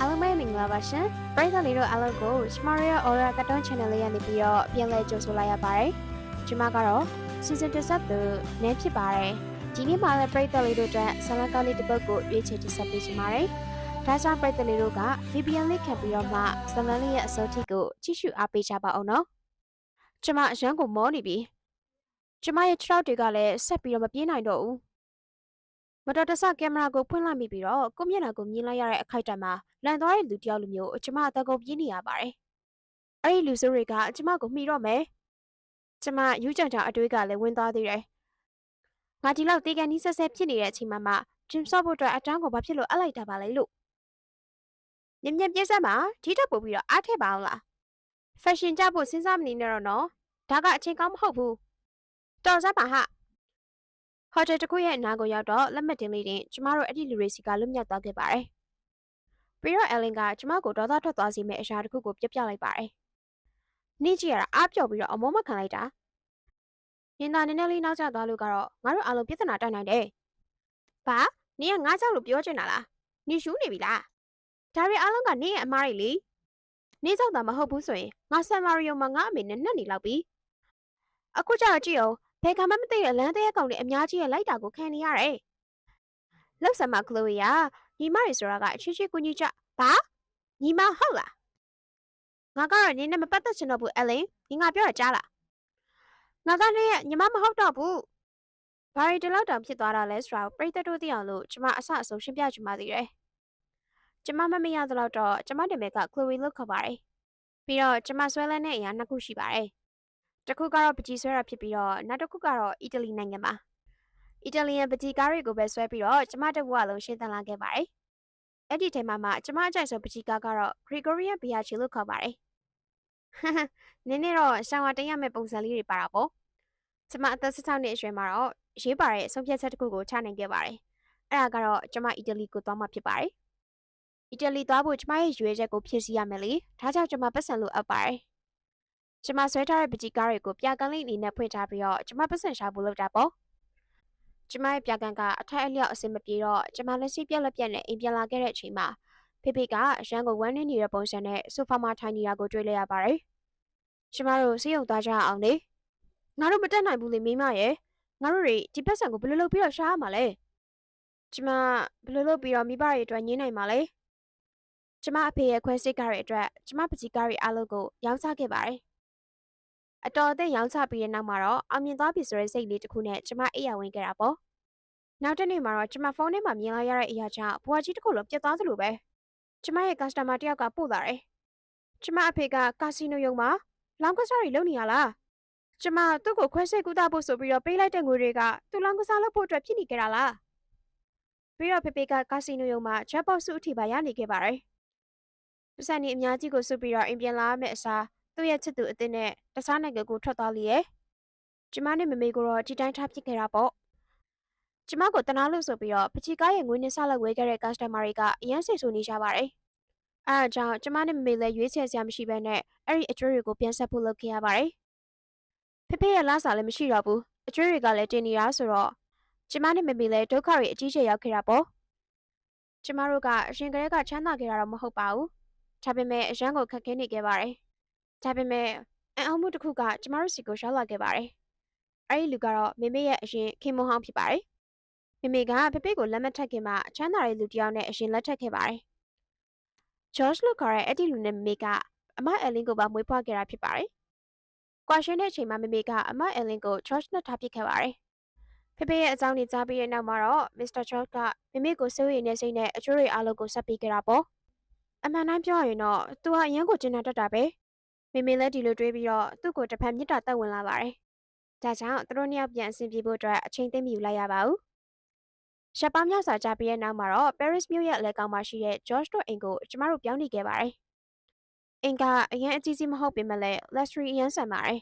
အားလုံးပဲမင်္ဂလာပါရှင်ပရိသတ်လေးတို့အားလုံးကို Shmaria Aura Cartoon Channel လေးကနေပြီးတော့ပြန်လည်ကြိုဆိုလိုက်ရပါတယ်ကျွန်မကတော့ Season 1ဆက်သူနဲ့ဖြစ်ပါတယ်ဒီနေ့မှလည်းပရိသတ်လေးတို့အတွက်ဆလန်ကားလေးတစ်ပုဒ်ကိုရွေးချယ်တင်ဆက်ပေးချင်ပါတယ်ဒါကြောင့်ပရိသတ်လေးတို့က VPN လေးခံပြီးတော့မှဇလန်လေးရဲ့အစိုးထိကိုကြည့်ရှုအားပေးကြပါအောင်နော်ကျွန်မအရန်ကိုမောနေပြီကျွန်မရဲ့ခြေထောက်တွေကလည်းဆက်ပြီးတော့မပြေးနိုင်တော့ဘူး မတော်တဆကင်မရာကိုဖွင့်လိုက်မိပြီးတော့ကိုယ့်မျက်နှာကိုမြင်လိုက်ရတဲ့အခိုက်အတန့်မှာလန်သွားတဲ့လူတစ်ယောက်လိုမျိုးကျမအတကုတ်ပြေးနေရပါတယ်။အဲ့ဒီလူစိုးတွေကကျမကိုမှီတော့မယ်။ကျမယူးကြံကြအတွေးကလည်းဝင်သွားသေးတယ်။ငါဒီလောက်တေကန်နီးဆက်ဆက်ဖြစ်နေတဲ့အချိန်မှာမှဂျင်ဆော့ဖို့အတွက်အတန်းကိုဘာဖြစ်လို့အပ်လိုက်တာပါလဲလို့။မြင်မြင်ပြည့်စက်မှာဒီတက်ပို့ပြီးတော့အားထည့်ပါအောင်လား။ fashion ကြဖို့စဉ်းစားမနေနဲ့တော့နော်။ဒါကအချိန်ကောင်းမဟုတ်ဘူး။တော်စမ်းပါဟာ။ ဟိုတယ်တစ်ခုရဲ့အနားကိုရောက်တော့လက်မှတ်တင်လေးတင်ကျမတို့အဲ့ဒီလူတွေစီကလွတ်မြောက်သွားခဲ့ပါတယ်။ပြီးတော့အယ်လင်ကကျမကိုဒေါသထွက်သွားစေမယ့်အရာတစ်ခုကိုပြပြလိုက်ပါတယ်။နေ့ကြီးရတာအားပြော့ပြီးတော့အမောမခံလိုက်တာ။ရင်သာနည်းနည်းလေးနောက်ကျသွားလို့ကတော့ငါတို့အားလုံးပြဿနာတက်နိုင်တယ်။ဘာနင်ကငါကြောက်လို့ပြောချင်တာလား။နင်ရှူးနေပြီလား။ဒါတွေအားလုံးကနင်ရဲ့အမားတွေလေ။နေကြောက်တာမဟုတ်ဘူးဆိုရင်ငါဆန်မာရီယိုမှာငါအမေနဲ့နှက်နေလောက်ပြီ။အခုကျတော့ကြည့်အောင် ဘယ်ကမှမသိတဲ့အလန်းသေးကောင်တွေအများကြီးရဲ့လိုက်တာကိုခံနေရတယ်။လောက်ဆန်မကလိုရီယာညီမတွေဆိုတာကအချစ်ချစ်ကူညီကြဘာညီမဟုတ်လားငါကတော့နင်းနဲ့မပတ်သက်ချင်တော့ဘူးအလင်ညီငါပြောတာကြားလားငါကလည်းညီမမဟုတ်တော့ဘူးဘာရီဒီလောက်တောင်ဖြစ်သွားတာလဲဆိုတာကိုပြိတ္တတို့သိအောင်လို့ကျမအဆအဆုံးရှင်းပြချင်ပါသေးတယ်ကျမမမရသလောက်တော့ကျမတင်မဲ့ကကလိုရီလို့ခေါ်ပါတယ်ပြီးတော့ကျမဆွဲလန်းတဲ့အရာနှစ်ခုရှိပါတယ် တစ်ခုကတော့ပကြီးဆွဲတာဖြစ်ပြီးတော့နောက်တစ်ခုကတော့အီတလီနိုင်ငံမှာအီတလီယန်ပကြီးကားတွေကိုပဲဆွဲပြီးတော့ကျမတစ်ခုကလုံးရှင်းသလာခဲ့ပါတယ်အဲ့ဒီထဲမှာမှကျမအကြိုက်ဆုံးပကြီးကားကတော့ Gregorian Biaggi လို့ခေါ်ပါတယ်နင်းနေတော့ရှောင်းဝတင်ရမယ့်ပုံစံလေးတွေပါတာပေါ့ကျမအသက်16နှစ်အရွယ်မှာတော့ရေးပါတဲ့အဆုံးဖြတ်ချက်တစ်ခုကိုချနိုင်ခဲ့ပါတယ်အဲ့ဒါကတော့ကျမအီတလီကိုသွားမှဖြစ်ပါတယ်အီတလီသွားဖို့ကျမရဲ့ရွေးချက်ကိုဖြည့်ဆည်းရမယ်လေဒါကြောင့်ကျမပတ်စံလို့အပ်ပါတယ် ကျမဆွဲထားတဲ့ပကြီးကားတွေကိုပြကန်းလေးအနေနဲ့ဖွင့်ထားပြီးတော့ကျမပတ်စံရှာဖို့လုပ်တာပေါ့ကျမရဲ့ပြကန်းကအထိုက်အလျောက်အဆင်မပြေတော့ကျမလက်ရှိပြက်လက်ပြက်နဲ့အိမ်ပြန်လာခဲ့တဲ့အချိန်မှာဖေဖေကအရန်ကိုဝမ်းနေနေတဲ့ပုံစံနဲ့ဆိုဖာမှာထိုင်နေတာကိုတွေ့လိုက်ရပါတယ်။ကျမတို့စေးရုံသွားကြအောင်လေ။ငါတို့မတက်နိုင်ဘူးလေမိမရဲ့။ငါတို့တွေဒီပတ်စံကိုဘယ်လိုလုပ်ပြီးတော့ရှားရမှာလဲ။ကျမဘယ်လိုလုပ်ပြီးတော့မိဘတွေအတွက်ညင်းနိုင်မှာလဲ။ကျမအဖေရဲ့ခွဲစိတ်ကားတွေအတွက်ကျမပကြီးကားတွေအားလုံးကိုရောင်းချခဲ့ပါတယ်။ အတော်အသင့်ရောင်းချပြီးတဲ့နောက်မှာတော့အောင်မြင်သွားပြီဆိုတဲ့စိတ်လေးတစ်ခုနဲ့ကျမအိယာဝင်ခဲ့တာပေါ့။နောက်တစ်နေ့မှာတော့ကျမဖုန်းထဲမှာမြင်လိုက်ရတဲ့အရာကြောင့်ဘွားကြီးတစ်ခုလုံးပြတ်သွားသလိုပဲကျမရဲ့ customer တယောက်ကပို့လာတယ်။ကျမအဖေကကာစီနိုရုံမှာလောင်းကစားတွေလုပ်နေရလား။ကျမသူ့ကိုခွဲစိတ်ကူတာဖို့ဆိုပြီးတော့ပေးလိုက်တဲ့ငွေတွေကသူ့လောင်းကစားလုပ်ဖို့အတွက်ဖြစ်နေကြတာလား။ပြီးတော့ဖေဖေကကာစီနိုရုံမှာ jackpot စုအထိပါရနေခဲ့ပါတယ်။ပစံနေအများကြီးကိုစုပြီးတော့အိမ်ပြန်လာမယ့်အစား သူ့ရဲ့ချစ်သူအစ်စ်နဲ့တခြားနိုင်ငံကိုထွက်သွားလိရဲ့။ကျမနဲ့မမေကိုတော့ဒီတိုင်းထားဖြစ်ခဲ့တာပေါ့။ကျမကိုတနာလို့ဆိုပြီးတော့ပချီကားရဲ့ငွေနဲ့ဆလောက်ဝဲခဲ့တဲ့ customer တွေကအရန်စိတ်ဆိုးနေကြပါတယ်။အဲအကြောင်းကျမနဲ့မမေလည်းရွေးချယ်စရာမရှိဘဲနဲ့အဲ့ဒီအကျွေးတွေကိုပြန်ဆက်ဖို့လုပ်ခဲ့ရပါတယ်။ဖေဖေရဲ့လားစာလည်းမရှိတော့ဘူး။အကျွေးတွေကလည်းတင်နေတာဆိုတော့ကျမနဲ့မမေလည်းဒုက္ခတွေအကြီးကျယ်ရောက်ခဲ့တာပေါ့။ကျမတို့ကအရင်ကတည်းကချမ်းသာခဲ့တာတော့မဟုတ်ပါဘူး။ဒါပေမဲ့အရန်ကိုခက်ခဲနေခဲ့ပါတယ်။ ဒါပေမဲ့အံ့ဩမှုတစ်ခုကကျမတို့စီကိုရောက်လာခဲ့ပါတယ်။အဲ့ဒီလူကတော့မေမေရဲ့အရင်ခင်မွန်ဟောင်းဖြစ်ပါတယ်။မေမေကဖေဖေကိုလက်မထက်ခင်မှာချမ်းသာတဲ့လူတစ်ယောက်နဲ့အရင်လက်ထက်ခဲ့ပါတယ်။ George လို့ခေါ်တဲ့အဲ့ဒီလူနဲ့မေမေကအမအယ်လင်းကိုပါမွေးဖွားခဲ့တာဖြစ်ပါတယ်။ကွာရှင်တဲ့အချိန်မှာမေမေကအမအယ်လင်းကို George နဲ့ထားပစ်ခဲ့ပါတယ်။ဖေဖေရဲ့အကြောင်းတွေကြားပြီးတဲ့နောက်မှာတော့ Mr. George ကမေမေကိုစိုးရိမ်နေစိတ်နဲ့အကျွေးတွေအားလုံးကိုဆက်ပေးခဲ့တာပေါ့။အမှန်တမ်းပြောရရင်တော့သူဟာအရန်ကိုကျဉ်းတတ်တာပဲ။ မေမေလည်းဒီလိုတွေးပြီးတော့သူ့ကိုတစ်ဖက်မြစ်တာတက်ဝင်လာပါတယ်။ဒါကြောင့်သူတို့နှစ်ယောက်ပြန်အဆင်ပြေဖို့အတွက်အချိန်သိမ့်မယူလိုက်ရပါဘူး။ရပ်ပေါင်းများစွာကြာပြီးတဲ့နောက်မှာတော့ Paris မြို့ရဲ့အလဲကောင်မှာရှိတဲ့ George တို့အိမ်ကိုကျမတို့ပြောင်းနေခဲ့ပါတယ်။အိမ်ကအရင်အကြီးကြီးမဟုတ်ပေမဲ့လည်း luxury အရင်ဆန်ပါတယ်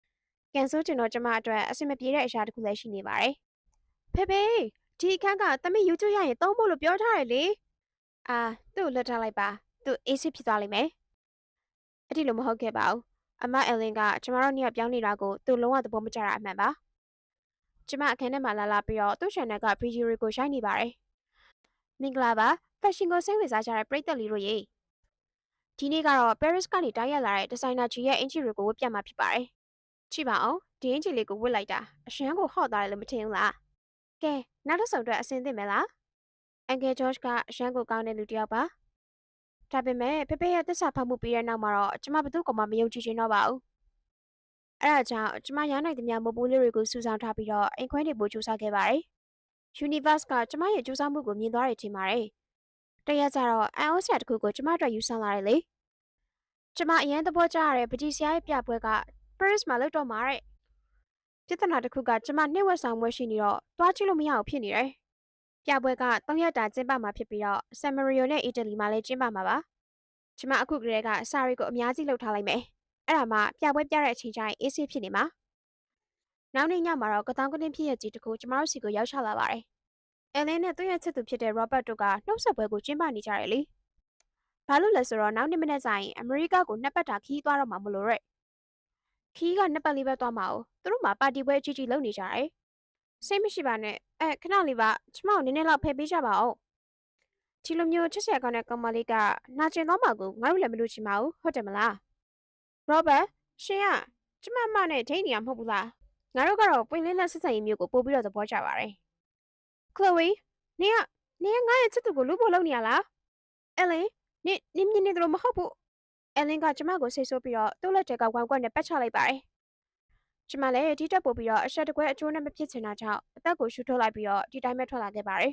။ကန်ဆိုးကျင်တော့ကျမအတွက်အဆင်မပြေတဲ့အရာတစ်ခုလည်းရှိနေပါတယ်။ဖေဖေဒီအခန်းကသမီး YouTube ရရင်သုံးဖို့လို့ပြောထားတယ်လေ။အာသူ့ကိုလွတ်ထားလိုက်ပါ။သူအေးစစ်ဖြစ်သွားလိမ့်မယ်။ အဲ့ဒီလိုမဟုတ်ခဲ့ပါဘူး။အမအယ်လင်ကကျမတို့နှစ်ယောက်ပြောင်းနေတာကိုသူလုံးဝသဘောမကျတာအမှန်ပါ။ကျမအခန်းထဲမှာလာလာပြီးတော့သူ့ channel ကဗီဒီယိုတွေကိုရိုက်နေပါတယ်။မင်္ဂလာပါ fashion ကိုစိတ်ဝင်စားကြတဲ့ပရိသတ်လေးတို့ရေဒီနေ့ကတော့ Paris ကနေတိုက်ရိုက်လာတဲ့ဒီဇိုင်နာကြီးရဲ့အင်ဂျီတွေကိုဝတ်ပြမှာဖြစ်ပါတယ်ကြည့်ပါအောင်ဒီအင်ဂျီလေးကိုဝတ်လိုက်တာအရှမ်းကိုဟော့သွားတယ်လို့မထင်ဘူးလားကဲနောက်တစ်စုံအတွက်အဆင်သင့်မယ်လားအန်ကယ်ဂျော့ချ်ကအရှမ်းကိုကောင်းတဲ့လူတစ်ယောက်ပါ ဒါပေမဲ့ဖေဖေရဲ့တစ္ဆာဖောက်မှုပြီးတဲ့နောက်မှာတော့ကျမဘယ်သူကမှမယုံကြည်ချင်တော့ပါဘူးအဲ့ဒါကြောင့်ကျမရနိုင်သမျှမပိုးလေးတွေကိုစုဆောင်းထားပြီးတော့အိမ်ခွဲတွေပို့ကြိုးစားခဲ့ပါတယ် Universe ကကျမရဲ့ကြိုးစားမှုကိုမြင်သွားတယ်ထင်ပါတယ်တရက်ကျတော့အန်အိုဆရာတစ်ခုကိုကျမအတွက်ယူဆလာတယ်လေကျမအရင်သဘောကျရတဲ့ပကြီးဆရာရဲ့ပြပွဲက Paris မှာလုပ်တော့မှာတဲ့ပြဿနာတစ်ခုကကျမနှိမ့်ဝက်ဆောင်ပွဲရှိနေတော့တွားကြည့်လို့မရအောင်ဖြစ်နေတယ် ပြပွဲက၃ရက်တာကျင်းပမှာဖြစ်ပြီးတော့ San Marino နဲ့ Italy မှာလည်းကျင်းပမှာပါကျမအခုကတည်းကစာရီကိုအများကြီးလှုပ်ထားလိုက်မယ်အဲ့ဒါမှပြပွဲပြတဲ့အချိန်ကျရင်အေးဆေးဖြစ်နေမှာနောက်နေ့ညမှာတော့ကတောင်ကတင်းဖြစ်ရဲ့ကြီးတစ်ခုကျမတို့စီကိုရောက်ချလာပါတယ်အဲလင်းနဲ့သူ့ရဲ့ချစ်သူဖြစ်တဲ့ Robert တို့ကနှုတ်ဆက်ပွဲကိုကျင်းပနေကြတယ်လေဘာလို့လဲဆိုတော့နောက်နေ့မနေ့ကျရင်အမေရိကကိုနှစ်ပတ်တာခီးသွားတော့မှာမလို့ရဲ့ခီးကနှစ်ပတ်လေးပဲသွားမှာ哦သူတို့မှာပါတီပွဲအကြီးကြီးလုပ်နေကြတယ် စိတ်မရှိပါနဲ့အဲခဏလေးပါကျမကိုနည်းနည်းလောက်ဖယ်ပေးကြပါဦးဒီလိုမျိုးချစ်စရာကောင်းတဲ့ကောင်မလေးကနာကျင်သွားမှာကိုငါတို့လည်းမလို့ချင်ပါဘူးဟုတ်တယ်မလား Robert ရှင်ကကျမမနဲ့ဒိတ်နေရမဟုတ်ဘူးလားငါတို့ကတော့ပွင့်လင်းလက်ဆက်ဆံရေးမျိုးကိုပို့ပြီးတော့သဘောကျပါတယ် Chloe နင်ကနင်ကငါ့ရဲ့ချစ်သူကိုလူဖို့လုပ်နေရလား Ellen နင်နင်မြင်နေတယ်လို့မဟုတ်ဘူး Ellen ကကျမကိုဆိတ်ဆိုးပြီးတော့သူ့လက်ထဲကဝမ်ကွက်နဲ့ပတ်ချလိုက်ပါတယ် ကျမလည်းဒီတက်ပို့ပြီးတော့အဆက်တကွဲအချိုးနဲ့မဖြစ်ချင်တာကြောင့်အသက်ကိုရှူထုတ်လိုက်ပြီးတော့ဒီတိုင်းပဲထွက်လာခဲ့ပါတယ်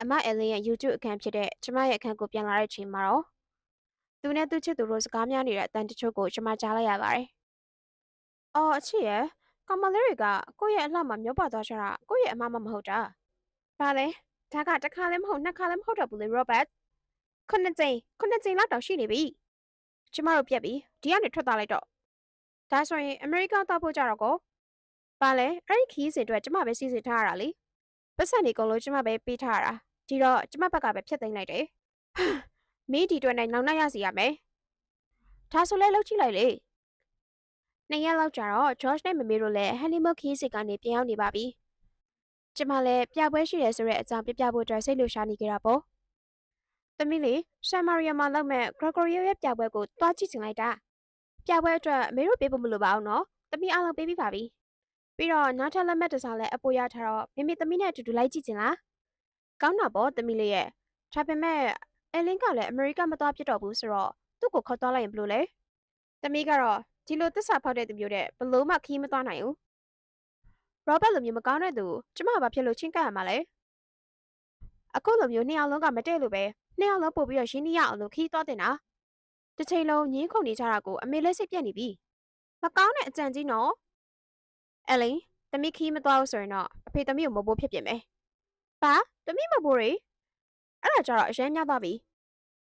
အမ Ellen ရဲ့ YouTube အခန်းဖြစ်တဲ့ကျမရဲ့အခန်းကိုပြန်လာတဲ့အချိန်မှာတော့သူနဲ့သူ့ချစ်သူတို့စကားများနေတဲ့အတန်တချို့ကိုကျမကြားလိုက်ရပါတယ်။အော်အချစ်ရဲ့ကောင်မလေးတွေကကိုယ့်ရဲ့အလှမှာမျောပါသွားကြတာကိုယ့်ရဲ့အမမမဟုတ်တာ။ဘာလဲဒါကတစ်ခါလည်းမဟုတ်နှစ်ခါလည်းမဟုတ်တော့ဘူးလေ Robert ။ခုနှစ်ကြိမ်ခုနှစ်ကြိမ်လောက်တောင်ရှိနေပြီ။ကျမတို့ပြက်ပြီဒီကနေထွက်သွားလိုက်တော့ ဒါဆိုရင်အမေရိကန်တောက်ဖို့ကြတော့ကိုဘာလဲအဲ့ဒီခီးစဉ်အတွက်ကျမပဲစီစဉ်ထားရတာလေပတ်စံနေကုန်လို့ကျမပဲပေးထားရတာဒီတော့ကျမဘက်ကပဲဖြတ်သိမ်းလိုက်တယ်မင်းဒီအတွက်နိုင်နောက်နောက်ရစီရမယ်ဒါဆိုလဲလောက်ကြည့်လိုက်လေနှစ်ရက်လောက်ကြာတော့ George နဲ့မမေတို့လည်း honeymoon ခီးစဉ်ကနေပြန်ရောက်နေပါပြီကျမလည်းပြပွဲရှိတယ်ဆိုတဲ့အကြောင်းပြပြဖို့အတွက်စိတ်လှုပ်ရှားနေကြတာပေါ့သမီးလေးဆမ်မာရီယာမှာလောက်မဲ့ Gregorio ရဲ့ပြပွဲကိုတွားကြည့်ချင်လိုက်တာ ပြပွဲအတွက်အမေတို့ပေးဖို့မလိုပါဘူးနော်သမီးအားလုံးပေးပြီးပါပြီပြီးတော့နောက်ထပ်လက်မှတ်တစ်စောင်လည်းအပိုရထားတော့မိမိသမီးနဲ့အတူတူလိုက်ကြည့်ချင်လားကောင်းတာပေါ့သမီးလေးရဲ့ဒါပေမဲ့အဲလင်းကလည်းအမေရိကမသွားဖြစ်တော့ဘူးဆိုတော့သူ့ကိုခေါ်သွားလိုက်ရင်ဘယ်လိုလဲသမီးကတော့ဒီလိုသစ္စာဖောက်တဲ့သူမျိုးတဲ့ဘလို့မှခီးမသွားနိုင်ဘူးရောဘတ်လိုမျိုးမကောင်းတဲ့သူကျမဘာဖြစ်လို့ချင်းကပ်ရမှာလဲအခုလိုမျိုးနှစ်ယောက်လုံးကမတည့်လို့ပဲနှစ်ယောက်လုံးပို့ပြီးတော့ရှင်းနေရအောင်လို့ခီးသွားတင်တာ တစ်ချိန်လုံးငင်းခုန်နေကြတာကိုအမေလည်းစိတ်ပြက်နေပြီမကောင်းတဲ့အကြံကြီးနော်အဲလင်းသမီးခီးမသွားဘူးဆိုရင်တော့အဖေသမီးကိုမဘိုးဖြစ်ပြင်မယ်ပါသမီးမဘိုးရေအဲ့ဒါကြတော့အရင်များသွားပြီ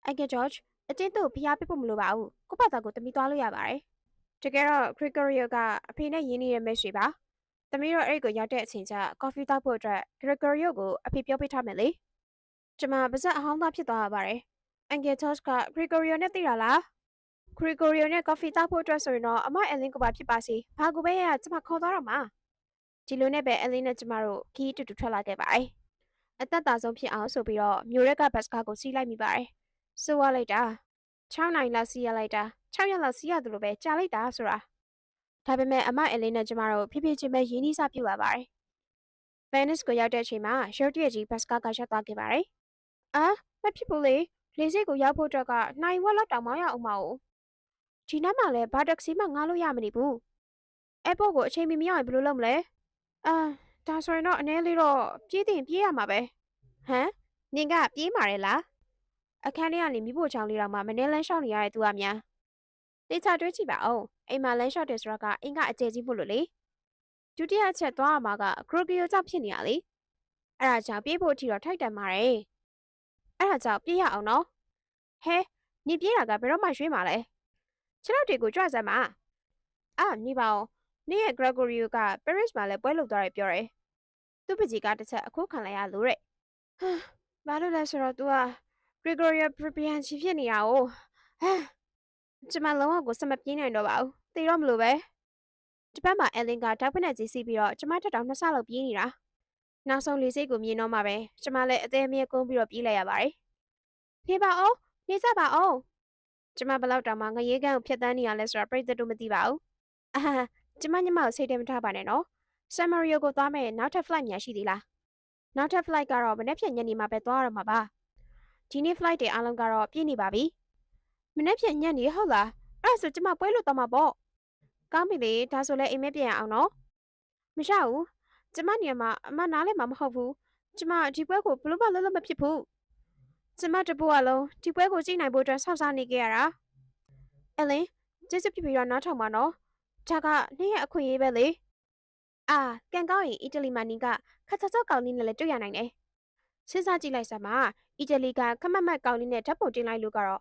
အန်ကယ်ဂျော့ချ်အတင်းသူ့ဖိအားပေးဖို့မလိုပါဘူးကိုယ့်ဘာသာကိုသမီးသွားလို့ရပါတယ်တကယ်တော့ Gregorio ကအဖေနဲ့ရင်းနှီးတဲ့မိတ်ဆွေပါသမီးတို့အဲ့ကိုရောက်တဲ့အချိန်ကျကော်ဖီတောက်ဖို့အတွက် Gregorio ကိုအဖေပြောပေးထားမယ်လေကျမပါဇက်အဟောင်းသားဖြစ်သွားရပါတယ် အန်ကယ်ဂျော့ချ်က Gregorio နဲ့သိတာလား Gregorio နဲ့ကော်ဖီတောက်ဖို့အတွက်ဆိုရင်တော့အမအလင်းကိုပါဖြစ်ပါစေဘာကိုပဲရကျမခေါ်သွားတော့မှာဒီလိုနဲ့ပဲအလင်းနဲ့ကျမတို့ခီးတူတူထွက်လာခဲ့ပါတယ်အသက်တာဆုံးဖြစ်အောင်ဆိုပြီးတော့မြို့ရက်ကဘတ်စကားကိုစီးလိုက်မိပါတယ်။ဆိုရလိုက်တာ6နိုင်လောက်စီးရလိုက်တာ6ရက်လောက်စီးရတယ်လို့ပဲကြာလိုက်တာဆိုတာဒါပေမဲ့အမအလေးနဲ့ကျမတို့ဖြည်းဖြည်းချင်းပဲရင်းနှီးစပြုလာပါတယ်။ Venice ကိုရောက်တဲ့အချိန်မှာရုတ်တရက်ကြီးဘတ်စကားကရှောက်သွားခဲ့ပါတယ်။အာမဖြစ်ဘူးလေ လေဆိပ်ကိုရောက်ဖို့အတွက်ကနိုင်ဝက်လောက်တောင်မှရအောင်မဟုတ်ဒီနောက်မှလည်းဘာတက္ကစီမှငားလို့ရမနေဘူး။ airport ကိုအချိန်မီမရောက်ရင်ဘယ်လိုလုပ်မလဲ။အာဒါဆိုရင်တော့အနည်းလေးတော့ပြေးတင်ပြေးရမှာပဲဟမ်နင်ကပြေးมาတယ်လားအခန်းထဲကနေမိဖို့ချောင်းလေးတော့မှမနေလန်းလျှောက်နေရတဲ့သူကများတေချာတွေးကြည့်ပါဦးအိမ်မှာလန်းလျှောက်တယ်ဆိုတော့ကအင်ကအကျယ်ကြီးမို့လို့လေဒုတိယအချက်သွားရမှာကဂရိုကီယိုကြောင့်ဖြစ်နေရလေအဲ့ဒါကြောင့်ပြေးဖို့အထိတော့ထိုက်တန်ပါတယ် အဲ့ဒါကြောင့်ပြေးရအောင်နော်ဟဲနင်ပြေးတာကဘယ်တော့မှရွှေ့မှာလဲခြေထောက်တွေကိုကြွစမ်းပါအာနေပါဦးနေ့ရဲ့ Gregorio က Paris မှာလည်းပွဲလုပ်သွားတယ်ပြောတယ်။သူ့ပကြီးကတစ်ချက်အခုခံလိုက်ရလို့တဲ့။ဟာဘာလို့လဲဆိုတော့ तू က Gregorio Pripian ချီဖြစ်နေတာ哦။ဟမ်ကျမလုံးဝကိုစမပြေးနိုင်တော့ပါဘူး။သိတော့မလို့ပဲ။ဒီဘက်မှာ Ellen ကဓာတ်ပနက်ကြီးစီးပြီးတော့ကျမတက်တောင်နှစ်ဆလောက်ပြေးနေတာ။ နောက်ဆုံးလေးစိတ်ကိုမြင်တော့မှပဲကျမလည်းအသေးအမြဲကုန်းပြီးတော့ပြေးလိုက်ရပါတယ်။နေပါအောင်နေစပါအောင်ကျမဘလောက်တောင်မှငရေကန်ကိုဖျက်တမ်းနေရလဲဆိုတော့ပြိတ္တတို့မသိပါဘူးအာဟာကျမညမကိုစိတ်ထဲမထားပါနဲ့နော်ဆမ်မာရီယိုကိုသွားမယ်နောက်ထပ် flight များရှိသေးလားနောက်ထပ် flight ကတော့မနေ့ဖြန်ညနေမှာပဲသွားရမှာပါဒီနေ့ flight တွေအားလုံးကတော့ပြည့်နေပါပြီမနေ့ဖြန်ညနေဟုတ်လားအဲ့ဒါဆိုကျမပွဲလို့သွားမှာပေါ့ကောင်းပြီလေဒါဆိုလဲအိမ်မက်ပြန်ရအောင်နော်မရဘူး ကျမနေရာမှာအမနားလည်းမမဟုတ်ဘူးကျမဒီပွဲကိုဘလို့မှလုံးလုံးမဖြစ်ဘူးကျမတပူအလုံးဒီပွဲကိုကြည့်နိုင်ဖို့အတွက်ဆောက်စားနေကြရတာအလင်းကျေးဇူးပြုပြီးတော့နားထောင်ပါနော်ဒါကနေ့ရဲ့အခွင့်အရေးပဲလေအာကန်ကောင်းရင်အီတလီမှာနီကခတ်ချောက်ကောင်လေးနဲ့လည်းတွေ့ရနိုင်တယ်စဉ်းစားကြည့်လိုက်စမ်းပါအီတလီကခမတ်မတ်ကောင်လေးနဲ့ဓာတ်ပုံတင်လိုက်လို့ကတော့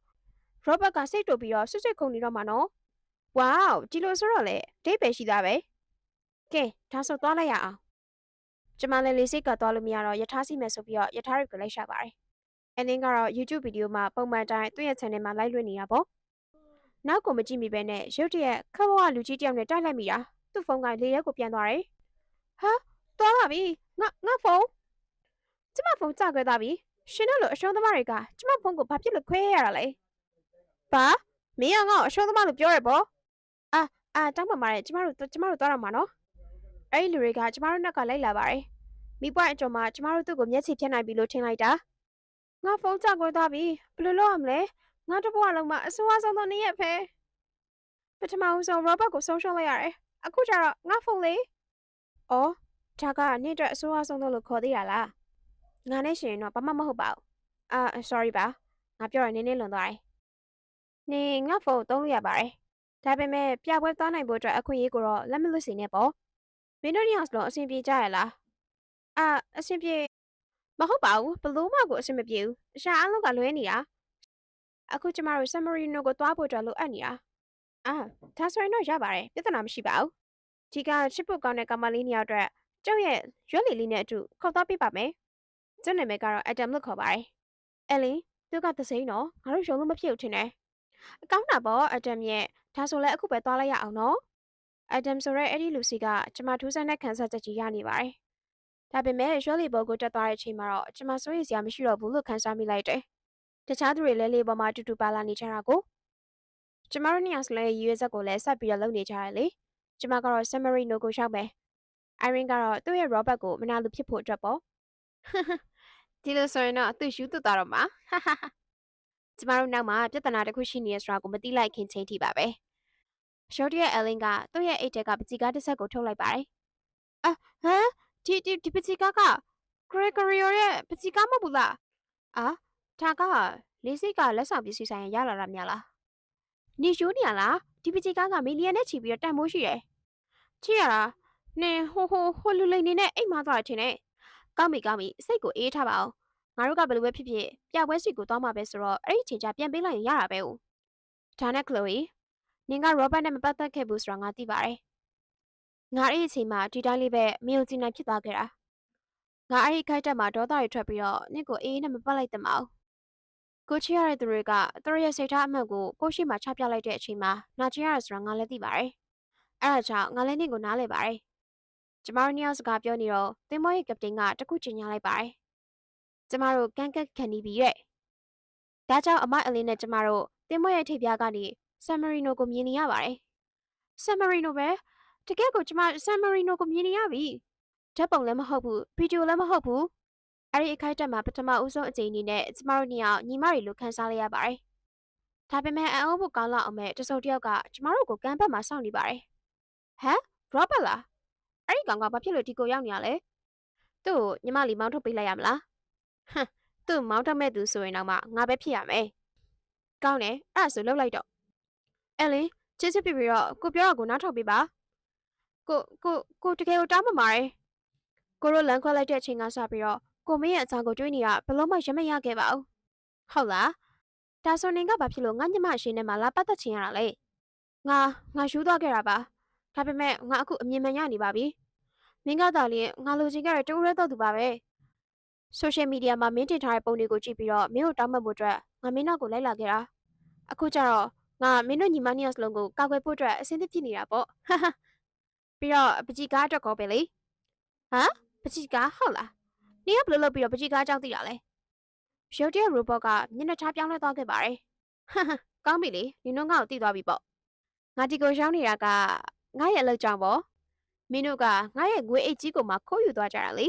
ရောဘတ်ကစိတ်တူပြီးတော့ဆွတ်ဆွတ်ခုန်နေတော့မှာနော်ဝေါဒီလိုဆိုတော့လေဒိတ်ပဲရှိသားပဲကဲဒါဆိုသွားလိုက်ရအောင် ကျမလည်းလေးစိတ်ကသွားလို့မရတော့ယထာစီမယ်ဆိုပြီးတော့ယထာတွေကိုလိုက်ရှာပါတယ်အလင်းကတော့ YouTube ဗီဒီယိုမှာပုံမှန်တိုင်းသူ့ရဲ့ channel မှာ live လွှင့်နေတာပေါ့။နောက်ကိုမကြည့်မိပဲနဲ့ရုတ်တရက်ခက်ဘဝလူကြီးတယောက်နဲ့တိုက်လိုက်မိတာ။သူ့ဖုန်းကလေရက်ကိုပြန်သွားတယ်။ဟာသွားပါပြီ။ငါငါဖုန်းကျမဖုန်းကျခွဲသွားပြီ။ရှင်တို့လိုအရှုံးသမားတွေကကျမဖုန်းကိုဘာဖြစ်လို့ခွဲရတာလဲ။ဘာမင်းကငါ့ကိုအရှုံးသမားလို့ပြောရပေါ့။အာအာတောင်းပန်ပါတယ်ကျမတို့ကျမတို့သွားတော့မှာနော်။ အဲ့ဒီလူတွေကကျမတို့နောက်ကလိုက်လာပါတယ်။မိပွိုင်းအကျော်မှာကျမတို့သူ့ကိုမျက်စိဖြတ်နိုင်ပြီလို့ထင်လိုက်တာ။ငါဖုန်းကြောက်ခွဲသွားပြီဘယ်လိုလုပ်ရမလဲငါတဘွားလုံးမအဆိုးအဆုံးသောနေ့ရက်ပဲပထမဦးဆုံး robot ကိုဆုံးရှုံးလိုက်ရတယ်အခုကျတော့ငါဖုန်းလေအော်ဒါကနေ့အတွက်အဆိုးအဆုံးသောလို့ခေါ်သေးရလားငါနဲ့ရှင်တော့ဘာမှမဟုတ်ပါဘူးအာ sorry ပါငါပြောရနည်းနည်းလွန်သွားတယ်နေငါဖုန်းသုံးလို့ရပါတယ်ဒါပေမဲ့ပြပွဲသွားနိုင်ဖို့အတွက်အခွင့်အရေးကိုတော့လက်မလွတ်စေနဲ့ပေါ့ မင်းတို့ညောင်စလုံးအဆင်ပြေကြရလားအာအဆင်ပြေမဟုတ်ပါဘူးဘလို့မှကိုအဆင်မပြေဘူးအရှာအလုံးကလွဲနေတာအခုကျမတို့ summary note ကိုသွားဖို့အတွက်လိုအပ်နေတာအာဒါဆိုရင်တော့ရပါတယ်ပြဿနာမရှိပါဘူးဒီကချစ်ဖို့ကောင်းတဲ့ကမလေးနှစ်ယောက်အတွက်ကျုပ်ရဲ့ရွက်လီလေးနဲ့အတူခေါ်သွားပေးပါမယ်ကျုပ်နာမည်ကတော့ Adam လို့ခေါ်ပါတယ်အလင်သူကသစိမ်းတော့ငါတို့ရုံလို့မဖြစ်ဘူးထင်တယ်အကောင်းတာပေါ့ Adam ရဲ့ဒါဆိုလည်းအခုပဲသွားလိုက်ရအောင်နော် Adam ဆိုရဲအဲ့ဒီလူစီကကျမထူးဆန်းတဲ့ခန်းစားချက်ကြီးရနေပါတယ်ဒါပေမဲ့ရွှေလီဘောကိုတက်သွားတဲ့အချိန်မှာတော့ကျမစိုးရိမ်စရာမရှိတော့ဘူးလို့ခန်းစားမိလိုက်တယ်။တခြားသူတွေလည်းလေပေါ်မှာတူတူပါလာနေကြတာကိုကျမတို့နှစ်ယောက်စလုံးရဲ့ရည်ရွယ်ချက်ကိုလည်းဆက်ပြီးတော့လုပ်နေကြရလေ။ကျမကတော့ summary note ကိုရှောက်မယ်။ Irene ကတော့သူ့ရဲ့ Robert ကိုမနာလိုဖြစ်ဖို့အတွက်ပေါ့။ဒီလိုဆိုရင်တော့သူ့ယူသွတ်သွားတော့မှာ။ကျမတို့နောက်မှာပြဿနာတစ်ခုရှိနေရဆိုတာကိုမသိလိုက်ခင်ချိန်ထိပါပဲ။ Short ရဲ့ Ellen ကသူ့ရဲ့အိတ်ထဲကပစီကားတစ်ဆက်ကိုထုတ်လိုက်ပါတယ်။အဟမ်ဒီဒီဒီပစီကားက Gregorio ရဲ့ပစီကားမဟုတ်ဘူးလားအာဒါကလေးစိတ်ကလက်ဆောင်ပစ္စည်းဆိုင်ရလာတာများလားနေယူနေရလားဒီပစီကားကမီလီယံနဲ့ချီပြီးတော့တန်မိုးရှိတယ်ချစ်ရတာနင်ဟိုဟိုဟိုလူလိန်နေနဲ့အိမ်မသွားတယ်ထင်တယ်ကောင်းပြီကောင်းပြီစိတ်ကိုအေးထားပါအောင်ငါတို့ကဘယ်လိုပဲဖြစ်ဖြစ်ပြပွဲစီကိုသွားမှာပဲဆိုတော့အဲ့ဒီချိန်ကျပြန်ပေးလိုက်ရင်ရတာပဲဦးဒါနဲ့ Chloe နင်က Robert နဲ့မပတ်သက်ခဲ့ဘူးဆိုတာငါသိပါတယ်ငါအဲ့ဒီအချိန်မှာဒီတိုင်းလေးပဲမယုံကြည်နိုင်ဖြစ်သွားခဲ့တာငါအဲ့ဒီခိုက်တက်မှာဒေါသတွေထွက်ပြီးတော့နင့်ကိုအေးနဲ့မပတ်လိုက်တယ်မအောင်ကိုချီရတဲ့သူတွေကသူတို့ရဲ့စိတ်ထားအမှန်ကိုကိုရှိမှချပြလိုက်တဲ့အချိန်မှာနာကျင်ရတယ်ဆိုတာငါလည်းသိပါတယ်အဲ့ဒါကြောင့်ငါလည်းနင့်ကိုနားလဲပါတယ်ကျမတို့နှစ်ယောက်စကားပြောနေတော့သင်္ဘောရဲ့ကပတိန်ကတခုချင်ညာလိုက်ပါတယ်ကျမတို့ကန်းကက်ခံနေပြီရဲ့ဒါကြောင့်အမအလင်းနဲ့ကျမတို့သင်္ဘောရဲ့ထိပ်ပြားကနေ ဆမ်မရီနိုကိုမြင်နေရပါတယ်ဆမ်မရီနိုပဲတကယ်ကိုကျမဆမ်မရီနိုကိုမြင်နေရပြီဓာတ်ပုံလည်းမဟုတ်ဘူးဗီဒီယိုလည်းမဟုတ်ဘူးအဲ့ဒီအခိုက်အတန့်မှာပထမဦးဆုံးအကြိမ်အနေနဲ့ကျမတို့နှစ်ယောက်ညီမတွေလိုခန်းစားလိုက်ရပါတယ်ဒါပေမဲ့အံ့ဩဖို့ကောင်းလောက်အောင်မဲ့တစုံတစ်ယောက်ကကျမတို့ကိုကမ်းဘက်မှာစောင့်နေပါတယ်ဟမ်ရောဘတ်လားအဲ့ဒီကောင်ကဘာဖြစ်လို့ဒီကိုရောက်နေရလဲသူ့ကိုညီမလီမောင်းထုတ်ပေးလိုက်ရမလားဟမ်သူ့မောင်းထုတ်မဲ့သူဆိုရင်တော့မှငါပဲဖြစ်ရမယ်ကောင်းတယ်အဲ့ဒါဆိုလှုပ်လိုက်တော့ အဲလင်ချစ်ချစ်ပြပြတော့ကိုပြောတာကိုနားထောင်ပေးပါကိုကိုကိုတကယ်ကိုတောင်းပန်ပါတယ်ကိုတို့လမ်းခွဲလိုက်တဲ့အချိန်ကစပြီးတော့ကိုမင်းရဲ့အကြောင်းကိုတွေးနေတာဘလို့မှရမရခဲ့ပါဘူးဟုတ်လားဒါဆိုနေကဘာဖြစ်လို့ငါညမရှင်နဲ့မှလာပတ်သက်ချင်ရတာလဲငါငါယူသွားခဲ့တာပါဒါပေမဲ့ငါအခုအမြင်မှန်ရနေပါပြီမင်းကသာလျှင်ငါလိုချင်ခဲ့တဲ့တူရဲတော့သူပါပဲ social media မှာမင်းတင်ထားတဲ့ပုံတွေကိုကြည့်ပြီးတော့မင်းကိုတောင်းပန်ဖို့အတွက်ငါမင်းနောက်ကိုလိုက်လာခဲ့တာအခုကျတော့ ငါမင်းတို့ညီမနှစ်ယောက်စလုံးကိုကာကွယ်ဖို့အတွက်အဆင်သင့်ဖြစ်နေတာပေါ့ဟာဟာပြီးတော့ပကြီးကားအတွက်ကောပဲလေဟမ်ပကြီးကားဟုတ်လားနင်ကဘယ်လိုလုပ်ပြီးတော့ပကြီးကားကြောက်သိတာလဲရုတ်တရက် robot ကမျက်နှာချပြောင်းလဲသွားခဲ့ပါတယ်ဟမ်ဟမ်ကောင်းပြီလေနင်တို့ငါ့ကိုသိသွားပြီပေါ့ငါဒီကိုရောက်နေတာကငါရဲ့အလုပ်ကြောင့်ပေါ့မင်းတို့ကငါရဲ့ငွေအိတ်ကြီးကိုမှခိုးယူသွားကြတာလေ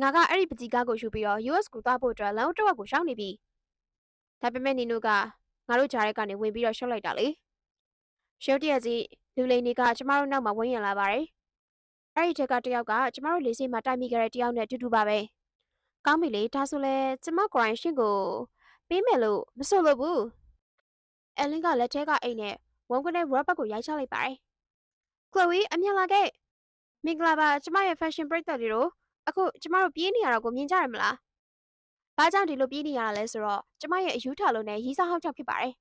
ငါကအဲ့ဒီပကြီးကားကိုယူပြီးတော့ US ကိုသွားဖို့အတွက်လမ်းတစ်ဝက်ကိုရှောင်းနေပြီဒါပေမဲ့နင်တို့က ငါတို့ဂျားရက်ကနေဝင်ပြီးတော့ရှော့လိုက်တာလေရုတ်တရက်ကြီးလူလိန်တွေကကျမတို့နောက်မှာဝင်ရင်လာပါတယ်အဲ့ဒီထက်ကတယောက်ကကျမတို့လေးစိတ်မှာတိုက်မိကြတဲ့တယောက်နဲ့အတူတူပါပဲကောင်းပြီလေဒါဆိုလဲကျမကိုရိုင်းရှင်းကိုပေးမယ်လို့မဆိုလို့ဘူးအလင်းကလက်ထဲကအိတ်နဲ့ဝုန်းကနေ robot ကိုရိုက်ချလိုက်ပါတယ်။ Chloe အမြန်လာခဲ့။မင်္ဂလာပါကျမရဲ့ fashion ပရိသတ်တွေတို့အခုကျမတို့ပြေးနေရတာကိုမြင်ကြရမလား။ ဘာကြောင့်ဒီလိုပြေးနေရတာလဲဆိုတော့ကျမရဲ့အယူထားလုံးနဲ့ရီးစားဟောက်ကြောင့်ဖြစ်ပါတယ်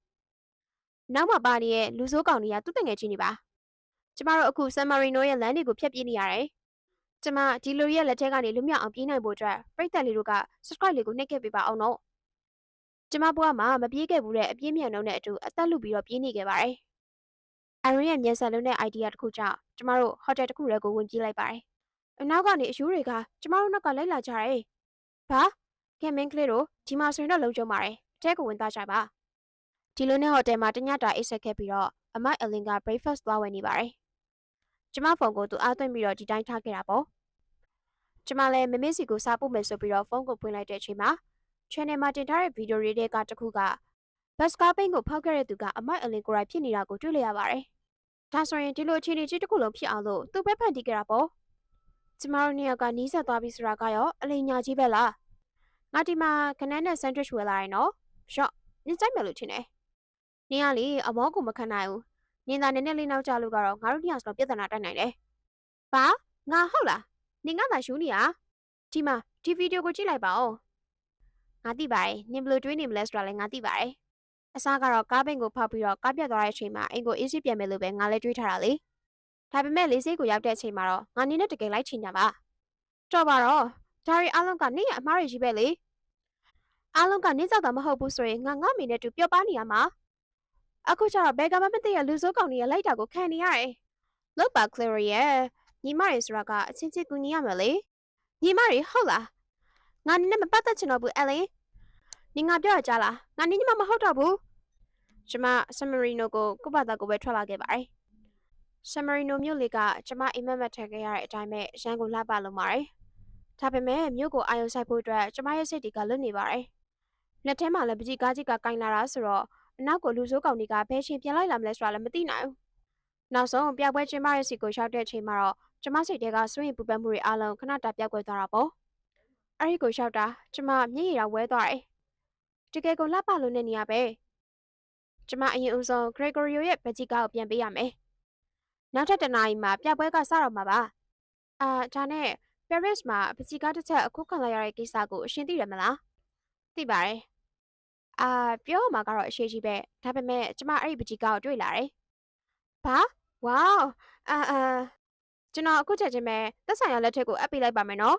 ။နောက်မှာပါနေတဲ့လူဆိုးကောင်တွေကသူ့တငယ်ချင်းတွေပါ။ကျမတို့အခု San Marino ရဲ့လမ်းတွေကိုဖြတ်ပြေးနေရတယ်။ကျမဒီလိုရဲ့လက်ထဲကနေလွတ်မြောက်အောင်ပြေးနိုင်ဖို့အတွက်ပရိသတ်လေးတို့က subscribe လေးကိုနှိပ်ခဲ့ပေးပါအောင်နော်။ကျမဘွားမှာမပြေးခဲ့ဘူးတဲ့အပြင်းမြန်နှုံးနဲ့အတူအသက်လူပြီးတော့ပြေးနေခဲ့ပါတယ်။အရင်ရဲ့မြန်ဆန်လုံးတဲ့ idea တစ်ခုကြောင့်ကျမတို့ဟိုတယ်တစ်ခုရဲကိုဝင်ပြေးလိုက်ပါတယ်။အနောက်ကနေအယူတွေကကျမတို့နောက်ကလိုက်လာကြတယ်။ဘာ ကင်မင်းကလေးတို့ဒီမှာဆိုရင်တော့လုံခြုံပါတယ်။အထဲကိုဝင်သွားကြပါ။ဒီလိုနဲ့ဟိုတယ်မှာတညတာအိတ်ဆက်ခဲ့ပြီးတော့အမိုက်အလင်က breakfast သွားဝယ်နေပါတယ်။ကျမဖုန်းကိုသူအားသွင်းပြီးတော့ဒီတိုင်းထားခဲ့တာပေါ့။ကျမလည်းမမေ့စီကိုစားပို့မယ်ဆိုပြီးတော့ဖုန်းကိုဖွင့်လိုက်တဲ့အချိန်မှာ channel မှာတင်ထားတဲ့ဗီဒီယိုတွေထဲကတစ်ခုကဘတ်စကားပိန်းကိုဖောက်ခဲ့တဲ့သူကအမိုက်အလင်ကိုယ်တိုင်ဖြစ်နေတာကိုတွေ့လိုက်ရပါတယ်။ဒါဆိုရင်ဒီလိုအခြေအနေကြီးတစ်ခုလုံးဖြစ်အောင်လို့သူပဲဖန်တီးခဲ့တာပေါ့။ကျမတို့နှစ်ယောက်ကနီးစပ်သွားပြီဆိုတာကရောအလိမ်ညာကြီးပဲလား။ ငါဒီမှာခနန်းနဲ့ sandwich ဝယ်လာရင်တော့ရှော့နင်ကြိုက်မယ်လို့ထင်တယ်။နင်ကလေအမောကိုမခံနိုင်ဘူး။နင်သာနည်းနည်းလေးနောက်ကျလို့ကတော့ငါတို့နှစ်ယောက်စလုံးပြဿနာတက်နိုင်တယ်။ဘာငါဟုတ်လား။နင်ကသာရှူးနေရ။ဒီမှာဒီဗီဒီယိုကိုကြည့်လိုက်ပါဦး။ငါသိပါတယ်။နင်ဘယ်လိုတွေးနေမလဲဆိုတာလည်းငါသိပါတယ်။အစားကတော့ကားဘိန်းကိုဖောက်ပြီးတော့ကားပြတ်သွားတဲ့အချိန်မှာအိမ်ကိုအေးစစ်ပြန်မယ်လို့ပဲငါလည်းတွေးထားတာလေဒါပေမဲ့လေးစိတ်ကိုရောက်တဲ့အချိန်မှာတော့ငါနေနဲ့တကယ်လိုက်ချင်ကြပါတော်ပါတော့ဒါရီအားလုံးကနေရဲ့အမားတွေကြီးပဲလေ အားလုံးကနေကြောက်တာမဟုတ်ဘူးဆိုရင်ငါငါမိနဲ့တူပျော်ပါနေရမှာအခုကျတော့ဘယ်ကမှမသိရလူစိုးကောင်တွေရဲ့လိုက်တာကိုခံနေရတယ်လောက်ပါ Clara ရဲ့ညီမတွေဆိုတာကအချင်းချင်းကူညီရမယ်လေညီမတွေဟုတ်လားငါနေနဲ့မပတ်သက်ချင်တော့ဘူးအလင်နင်ငါပြောရကြလားငါနင်းညီမမဟုတ်တော့ဘူးကျမဆမရီနိုကိုကိုယ့်ဘာသာကိုပဲထွက်လာခဲ့ပါတယ်ဆမရီနိုမြို့လေးကကျမအိမ်မက်မက်ထည့်ခဲ့ရတဲ့အတိုင်းပဲရန်ကိုလှပလုံးပါတယ်ဒါပေမဲ့မြို့ကိုအာရုံစိုက်ဖို့အတွက်ကျမရဲ့စိတ်တွေကလွတ်နေပါတယ် လက်ထဲမှာလည်းပကြီးကားကြီးကကင်လာတာဆိုတော့အနောက်ကိုလူဆိုးကောင်တွေကဘဲရှင်ပြန်လိုက်လာမလဲဆိုတာလည်းမသိနိုင်ဘူးနောက်ဆုံးပြပွဲကျင်းပရဲ့စီကိုရောက်တဲ့အချိန်မှာတော့ကျမစိတ်ထဲကစွန့်ရင်ပူပန်မှုတွေအလုံးခဏတာပြောက်ကွယ်သွားတာပေါ့အဲ့ဒီကိုရောက်တာကျမမျက်ရည်ရောဝဲသွားတယ်တကယ်ကိုလှပလို့နေနေရပဲကျမအရင်ဦးဆုံး Gregorio ရဲ့ဗကြီးကားကိုပြန်ပေးရမယ်နောက်ထပ်တနားရီမှာပြပွဲကစတော့မှာပါအာဒါနဲ့ Paris မှာဗကြီးကားတစ်ချက်အခုခံလိုက်ရတဲ့ကိစ္စကိုအရှင်းသိရမလားသိပါတယ် အာပြောမှာကတော့အရှိကြီးပဲဒါပေမဲ့ကျမအဲ့ဒီဗကြီးကားကိုတွေ့လာတယ်ဘာဝေါအာအာကျွန်တော်အခုချက်ချင်းပဲသက်ဆိုင်ရာလက်ထက်ကိုအပ်ပေးလိုက်ပါမယ်နော်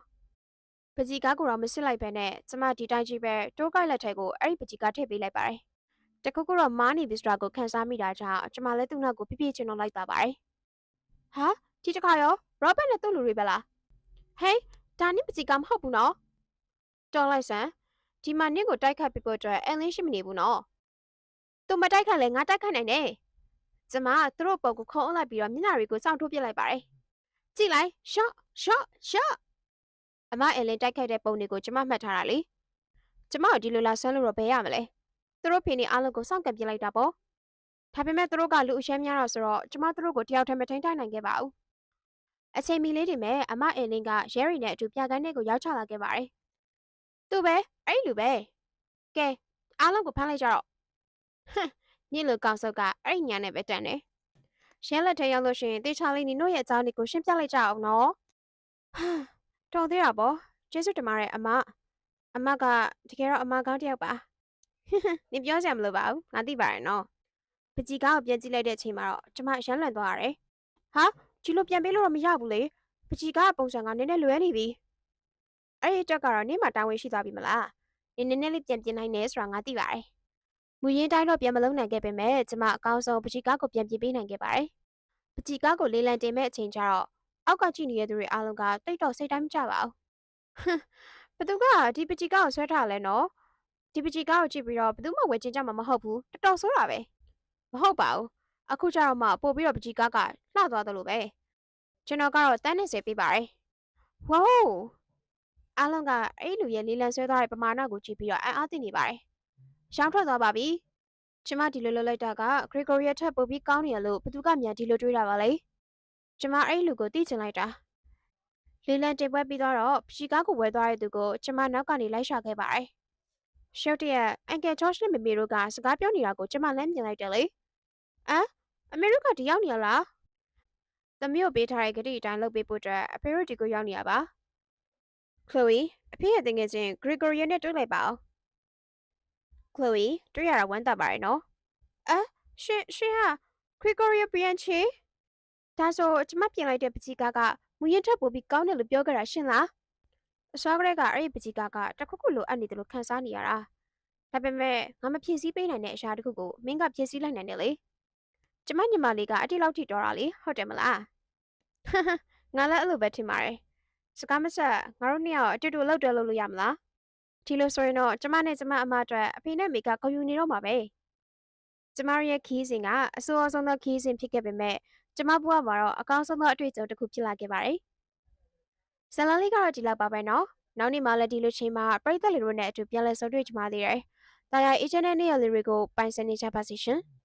ပကြီးကားကိုတော့မစစ်လိုက်ပဲနဲ့ကျမဒီတိုင်းကြီးပဲတိုးကိုက်လက်ထဲကိုအဲ့ဒီပကြီးကားထည့်ပေးလိုက်ပါတယ်။တခုခုတော့မားနေပြီဆိုတာကိုခန်းစားမိတာကြောင့်ကျမလည်းသူ့နောက်ကိုပြပြချင်းတော့လိုက်သွားပါတယ်။ဟာဒီတစ်ခါရောရောဘတ်နဲ့သူ့လူတွေပဲလား။ဟေးဒါနင့်ပကြီးကားမဟုတ်ဘူးနော်။တော်လိုက်စမ်း ဒီမှာနင့်ကိုတိုက်ခတ်ပြဖို့အတွက်အန်လင်းရှိမနေဘူးနော်။သူမတိုက်ခတ်လဲငါတိုက်ခတ်နိုင်တယ်။ကျမသူတို့ပုံကိုခုံအုပ်လိုက်ပြီးတော့မျက်နှာတွေကိုစောင့်ထိုးပစ်လိုက်ပါတယ်။ကြည့်လိုက်ရှော့ရှော့ရှော့အမအယ်လင်တိုက်ခိုက်တဲ့ပုံတွေကိုကျမမှတ်ထားတာလေကျမတို့ဒီလိုလာဆွဲလို့တော့ဘယ်ရမလဲသူတို့ဖေနေအားလုံးကိုစောင့်ကပ်ပြလိုက်တာပေါ့ဒါပေမဲ့သူတို့ကလူအရှမ်းများတော့ဆိုတော့ကျမသူတို့ကိုတယောက်တည်းမထိန်ထိုင်နိုင်ခဲ့ပါဘူးအချိန်မီလေးတွေမဲ့အမအယ်လင်ကရဲရီနဲ့အတူပြကန်းထဲကိုရောက်ချလာခဲ့ပါတယ် သူပဲအဲ့လူပဲကဲအားလုံးကိုဖမ်းလိုက်ကြတော့ဟမ်ညလူကောင်စုပ်ကအဲ့ညာနဲ့ပဲတန်တယ်ရဲလက်ထဲရောက်လို့ရှိရင်တေချာလေးနီတို့ရဲ့အကြောင်းတွေကိုရှင်းပြလိုက်ကြအောင်နော်ဟမ်တော်သေးတာပေါ့ကျေးဇူးတင်ပါတယ်အမအမကတကယ်တော့အမကောင်းတယောက်ပါနင်ပြောစရာမလိုပါဘူးငါသိပါတယ်နော်ပကြီးကားကိုပြန်ကြည့်လိုက်တဲ့အချိန်မှာတော့ကျမရမ်းလန့်သွားရတယ်ဟာဒီလိုပြန်ပေးလို့တော့မရဘူးလေပကြီးကားပုံစံကနည်းနည်းလွဲနေပြီ အဲ့ဒီတက်ကတော့နင့်မှာတာဝန်ရှိသွားပြီမလားနင်နည်းနည်းလေးပြန်ပြင်နိုင်နေဆိုတာငါသိပါတယ်မူရင်းတိုင်းတော့ပြန်မလုံးနိုင်ခဲ့ပေမဲ့ကျမအကောင်းဆုံးပကြီးကားကိုပြန်ပြင်ပေးနိုင်ခဲ့ပါတယ်ပကြီးကားကိုလေးလံတင်မဲ့အချိန်ကျတော့အောက်ကကြည့်နေတဲ့သူတွေအားလုံးကတိတ်တော့စိတ်တိုင်းမကြပါဘူးဟမ်ဘသူကဒီပချီကောက်ဆွဲထားလဲနော်ဒီပကြီးကားကိုကြည့်ပြီးတော့ဘယ်သူမှဝယ်ချင်းကြမှာမဟုတ်ဘူးတော်တော်ဆိုးတာပဲမဟုတ်ပါဘူးအခုကျတော့မှပို့ပြီးတော့ပကြီးကားကလှသွားတယ်လို့ပဲကျွန်တော်ကတော့တန်းနေစေပေးပါတယ်ဝေါ အားလုံးကအဲ့ဒီလူရဲ့လေးလံဆွဲသွားတဲ့ပမာဏကိုကြည့်ပြီးတော့အံ့အားသင့်နေပါတယ်ရှောင်းထွက်သွားပါပြီကျမဒီလိုလုပ်လိုက်တာက Gregory ထက်ပိုပြီးကောင်းနေရလို့ဘသူကမြန်ဒီလိုတွေးတာပါလေကျမအဲ့ဒီလူကိုသိချင်လိုက်တာလေးလံတင်ပွဲပြီးတော့ပကြီးကားကိုဝယ်သွားတဲ့သူကိုကျမနောက်ကနေလိုက်ရှာခဲ့ပါတယ်ရှုပ်တရက်အန်ကယ်ဂျော့ချ်နဲ့မေမေတို့ကစကားပြောနေတာကိုကျမလမ်းမြင်လိုက်တယ်လေ။အမ်အမေတို့ကဒီရောက်နေရလား။သမီးကိုပေးထားတဲ့ဂတိအတိုင်းလုပ်ပေးဖို့အတွက်အဖေတို့ဒီကိုရောက်နေရပါ။ Chloe အဖေရဲ့တငယ်ချင်း Gregory နဲ့တွေ့လိုက်ပါဦး။ Chloe တွေ့ရတာဝမ်းသာပါတယ်နော်။အဲရှင်ရှင်ဟာ Gregory ပြန်ချေဒါဆိုကျမပြင်လိုက်တဲ့ပကြီးကားကမူရင်ထက်ပိုပြီးကောင်းတယ်လို့ပြောကြတာရှင်လား။အစောကတည်းကအဲ့ဒီပကြီးကားကတစ်ခုခုလိုအပ်နေတယ်လို့ခံစားနေရတာဒါပေမဲ့ငါမဖြည့်ဆည်းပေးနိုင်တဲ့အရာတစ်ခုကိုမင်းကဖြည့်ဆည်းလိုက်နိုင်တယ်လေကျမညီမလေးကအတိလောက်ထိတော်တာလေဟုတ်တယ်မလားငါလည်းအဲ့လိုပဲထင်ပါတယ် စကားမဆက်ငါတို့နှစ်ယောက်အတူတူလောက်တယ်လို့လို့ရမလားဒီလိုဆိုရင်တော့ကျမနဲ့ကျမအမအတွက်အဖေနဲ့မိကခေါ်ယူနေတော့မှာပဲကျမရဲ့ခီးစဉ်ကအဆိုးအဆုံးသောခီးစဉ်ဖြစ်ခဲ့ပေမဲ့ကျမဘဝမှာတော့အကောင်းဆုံးသောအတွေ့အကြုံတစ်ခုဖြစ်လာခဲ့ပါတယ်ဇလန်လေးကတော့ဒီလောက်ပါပဲနော်နောက်နေ့မှလည်းဒီလိုချိန်မှာပရိသတ်လေးတို့နဲ့အတူပြန်လည်ဆုံတွေ့ကြပါသေးတယ်။ဒါရိုင်အေဂျင့်နဲ့နေရာလေးတွေကိုပိုင်ဆိုင်နေကြပါစီရှင်။